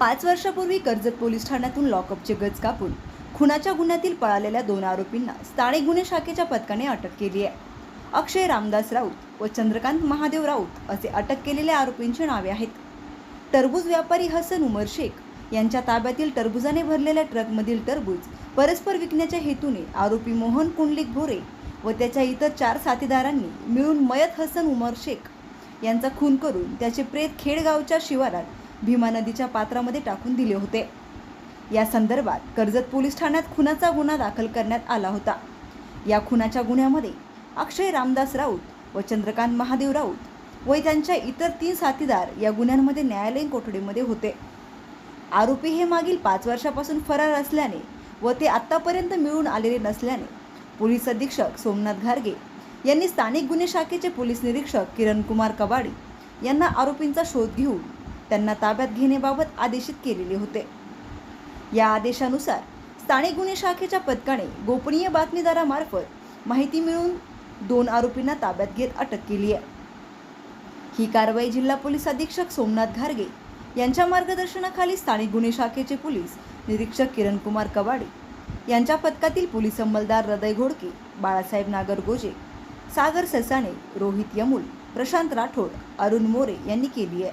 पाच वर्षापूर्वी कर्जत पोलीस ठाण्यातून लॉकअपचे गज कापून खुनाच्या गुन्ह्यातील पळालेल्या दोन आरोपींना स्थानिक गुन्हे शाखेच्या पथकाने अटक केली आहे. अक्षय रामदास राऊत व चंद्रकांत महादेव राऊत असे अटक केलेल्या आरोपींची नावे आहेत. टरबूज व्यापारी हसन उमर शेख यांच्या ताब्यातील टरबुजाने भरलेल्या ट्रकमधील टरबूज परस्पर विकण्याच्या हेतूने आरोपी मोहन कुंडलिक भोरे व त्याच्या इतर चार साथीदारांनी मिळून मयत हसन उमर शेख यांचा खून करून त्याचे प्रेत खेडगावच्या शिवारात भीमा नदीच्या पात्रामध्ये टाकून दिले होते. या संदर्भात कर्जत पोलीस ठाण्यात खुनाचा गुन्हा दाखल करण्यात आला होता. या खुनाच्या गुन्ह्यामध्ये अक्षय रामदास राऊत व चंद्रकांत महादेव राऊत व त्यांच्या इतर तीन साथीदार या गुन्ह्यांमध्ये न्यायालयीन कोठडीमध्ये होते. आरोपी हे मागील पाच वर्षापासून फरार असल्याने व ते आत्तापर्यंत मिळून आलेले नसल्याने पोलीस अधीक्षक सोमनाथ घारगे यांनी स्थानिक गुन्हे शाखेचे पोलीस निरीक्षक किरण कुमार कबाडी यांना आरोपींचा शोध घेऊन त्यांना ताब्यात घेण्याबाबत आदेशित केलेले होते. या आदेशानुसार स्थानिक गुन्हे शाखेच्या पथकाने गोपनीय बातमीदारामार्फत माहिती मिळून दोन आरोपींना ताब्यात घेत अटक केली आहे. ही कारवाई जिल्हा पोलीस अधीक्षक सोमनाथ घारगे यांच्या मार्गदर्शनाखाली स्थानिक गुन्हे शाखेचे पोलीस निरीक्षक किरण कुमार कवाडे यांच्या पथकातील पोलीस अंमलदार हृदय घोडके बाळासाहेब नागर गोजे सागर ससाणे रोहित यमुल प्रशांत राठोड अरुण मोरे यांनी केली आहे.